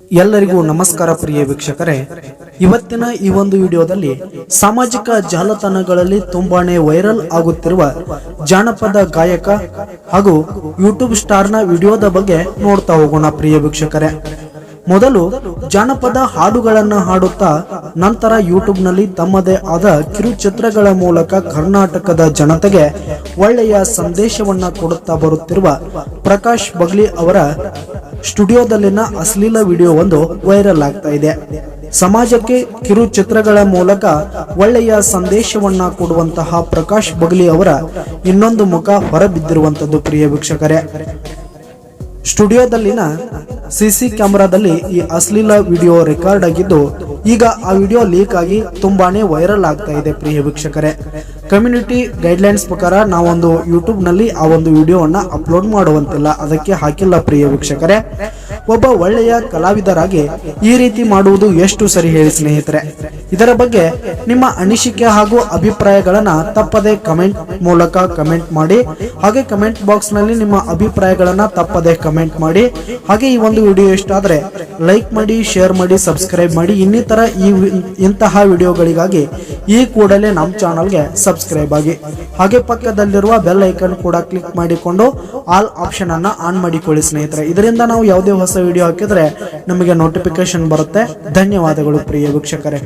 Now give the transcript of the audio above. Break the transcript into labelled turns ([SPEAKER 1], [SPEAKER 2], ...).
[SPEAKER 1] ಎಲ್ಲರಿಗೂ ನಮಸ್ಕಾರ ಪ್ರಿಯ ವೀಕ್ಷಕರೇ. ಇವತ್ತಿನ ಈ ಒಂದು ವಿಡಿಯೋದಲ್ಲಿ ಸಾಮಾಜಿಕ ಜಾಲತಾಣಗಳಲ್ಲಿ ತುಂಬಾನೇ ವೈರಲ್ ಆಗುತ್ತಿರುವ ಜಾನಪದ ಗಾಯಕ ಹಾಗೂ ಯೂಟ್ಯೂಬ್ ಸ್ಟಾರ್ನ ವಿಡಿಯೋದ ಬಗ್ಗೆ ನೋಡ್ತಾ ಹೋಗೋಣ ಪ್ರಿಯ ವೀಕ್ಷಕರೇ. ಮೊದಲು ಜಾನಪದ ಹಾಡುಗಳನ್ನು ಹಾಡುತ್ತಾ ನಂತರ ಯೂಟ್ಯೂಬ್ನಲ್ಲಿ ತಮ್ಮದೇ ಆದ ಕಿರುಚಿತ್ರಗಳ ಮೂಲಕ ಕರ್ನಾಟಕದ ಜನತೆಗೆ ಒಳ್ಳೆಯ ಸಂದೇಶವನ್ನ ಕೊಡುತ್ತಾ ಬರುತ್ತಿರುವ ಪ್ರಕಾಶ್ ಬಗ್ಲಿ ಅವರ ಸ್ಟುಡಿಯೋದಲ್ಲಿನ ಅಶ್ಲೀಲ ವಿಡಿಯೋ ಒಂದು ವೈರಲ್ ಆಗ್ತಾ ಇದೆ. ಸಮಾಜಕ್ಕೆ ಕಿರು ಚಿತ್ರಗಳ ಮೂಲಕ ಒಳ್ಳೆಯ ಸಂದೇಶವನ್ನ ಕೊಡುವಂತಹ ಪ್ರಕಾಶ್ ಬಗ್ಲಿ ಅವರ ಇನ್ನೊಂದು ಮುಖ ಹೊರಬಿದ್ದಿರುವಂತದ್ದು ಪ್ರಿಯ ವೀಕ್ಷಕರೇ. ಸ್ಟುಡಿಯೋದಲ್ಲಿನ ಸಿಸಿ ಕ್ಯಾಮೆರಾದಲ್ಲಿ ಈ ಅಶ್ಲೀಲ ವಿಡಿಯೋ ರೆಕಾರ್ಡ್ ಆಗಿದ್ದು ಈಗ ಆ ವಿಡಿಯೋ ಲೀಕ್ ಆಗಿ ತುಂಬಾನೇ ವೈರಲ್ ಆಗ್ತಾ ಇದೆ ಪ್ರಿಯ ವೀಕ್ಷಕರೇ. ಕಮ್ಯುನಿಟಿ ಗೈಡ್ಲೈನ್ಸ್ ಪ್ರಕಾರ ನಾವೊಂದು ಯೂಟ್ಯೂಬ್ನಲ್ಲಿ ಆ ಒಂದು ವಿಡಿಯೋವನ್ನ ಅಪ್ಲೋಡ್ ಮಾಡುವಂತಿಲ್ಲ. ಅದಕ್ಕೆ ಹಾಕಿಲ್ಲ ಪ್ರಿಯ ವೀಕ್ಷಕರೇ. ಒಬ್ಬ ಒಳ್ಳೆಯ ಕಲಾವಿದರಾಗಿ ಈ ರೀತಿ ಮಾಡುವುದು ಎಷ್ಟು ಸರಿ ಹೇಳಿ ಸ್ನೇಹಿತರೆ? ಇದರ ಬಗ್ಗೆ ನಿಮ್ಮ ಅನಿಸಿಕೆ ಹಾಗೂ ಅಭಿಪ್ರಾಯಗಳನ್ನ ತಪ್ಪದೆ ಕಮೆಂಟ್ ಮೂಲಕ ಕಮೆಂಟ್ ಮಾಡಿ, ಹಾಗೆ ಕಮೆಂಟ್ ಬಾಕ್ಸ್ನಲ್ಲಿ ನಿಮ್ಮ ಅಭಿಪ್ರಾಯಗಳನ್ನ ತಪ್ಪದೆ ಕಮೆಂಟ್ ಮಾಡಿ, ಹಾಗೆ ಈ ಒಂದು ವಿಡಿಯೋ ಇಷ್ಟ ಆದ್ರೆ ಲೈಕ್ ಮಾಡಿ, ಶೇರ್ ಮಾಡಿ, ಸಬ್ಸ್ಕ್ರೈಬ್ ಮಾಡಿ, ಇನ್ನಿತರ ಈ ಇಂತಹ ವಿಡಿಯೋಗಳಿಗಾಗಿ ಈ ಕೂಡಲೇ ನಮ್ಮ ಚಾನಲ್ಗೆ ಸಬ್ಸ್ಕ್ರೈಬ್ ಆಗಿ. ಹಾಗೆ ಪಕ್ಕದಲ್ಲಿರುವ ಬೆಲ್ ಐಕನ್ ಕೂಡ ಕ್ಲಿಕ್ ಮಾಡಿಕೊಂಡು ಆಲ್ ಆಪ್ಷನ್ ಅನ್ನ ಆನ್ ಮಾಡಿಕೊಳ್ಳಿ ಸ್ನೇಹಿತರೆ. ಇದರಿಂದ ನಾವು ಯಾವುದೇ ಹೊಸ ವಿಡಿಯೋ ಹಾಕಿದ್ರೆ ನಮಗೆ ನೋಟಿಫಿಕೇಶನ್ ಬರುತ್ತೆ. ಧನ್ಯವಾದಗಳು ಪ್ರಿಯ ವೀಕ್ಷಕರೇ.